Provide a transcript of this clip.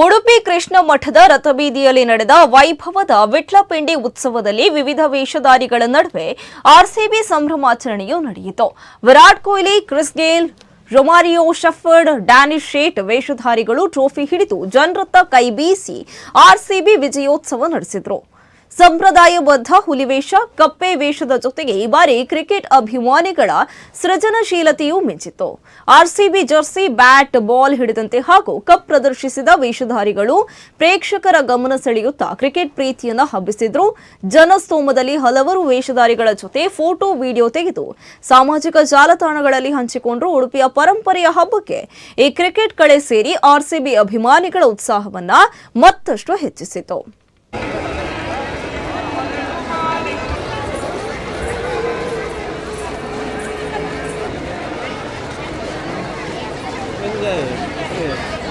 ಉಡುಪಿ ಕೃಷ್ಣ ಮಠದ ರಥಬೀದಿಯಲ್ಲಿ ನಡೆದ ವೈಭವದ ವಿಟ್ಲಪಿಂಡಿ ಉತ್ಸವದಲ್ಲಿ ವಿವಿಧ ವೇಷಧಾರಿಗಳ ನಡುವೆ ಆರ್ಸಿಬಿ ಸಂಭ್ರಮಾಚರಣೆಯು ನಡೆಯಿತು. Virat Kohli, Chris Gayle, Romario Shepherd Danish Sait ವೇಷಧಾರಿಗಳು trophy ಹಿಡಿದು ಜನರತ್ತ ಕೈಬೀಸಿ ಆರ್ಸಿಬಿ ವಿಜಯೋತ್ಸವ ನಡೆಸಿದ್ರು. ಸಂಪ್ರದಾಯಬದ್ಧ ಹುಲಿವೇಷ, ಕಪ್ಪೆ ವೇಷದ ಜೊತೆಗೆ ಈ ಬಾರಿ ಕ್ರಿಕೆಟ್ ಅಭಿಮಾನಿಗಳ ಸೃಜನಶೀಲತೆಯೂ ಮಿಂಚಿತ್ತು. ಆರ್ಸಿಬಿ ಜರ್ಸಿ ಬ್ಯಾಟ್, ಬಾಲ್ ಹಿಡಿದಂತೆ ಹಾಗೂ ಕಪ್ ಪ್ರದರ್ಶಿಸಿದ ವೇಷಧಾರಿಗಳು ಪ್ರೇಕ್ಷಕರ ಗಮನ ಸೆಳೆಯುತ್ತಾ ಕ್ರಿಕೆಟ್ ಪ್ರೀತಿಯನ್ನು ಹಬ್ಬಿಸಿದ್ರು. ಜನಸ್ತೋಮದಲ್ಲಿ ಹಲವರು ವೇಷಧಾರಿಗಳ ಜೊತೆ ಫೋಟೋ, ವಿಡಿಯೋ ತೆಗೆದು ಸಾಮಾಜಿಕ ಜಾಲತಾಣಗಳಲ್ಲಿ ಹಂಚಿಕೊಂಡ್ರು ಉಡುಪಿಯ ಪರಂಪರೆಯ ಹಬ್ಬಕ್ಕೆ. ಈ ಕ್ರಿಕೆಟ್ ಕಳೆ ಸೇರಿ ಆರ್ಸಿಬಿ ಅಭಿಮಾನಿಗಳ ಉತ್ಸಾಹವನ್ನ ಮತ್ತಷ್ಟು ಹೆಚ್ಚಿಸಿತು. 굉장히 네.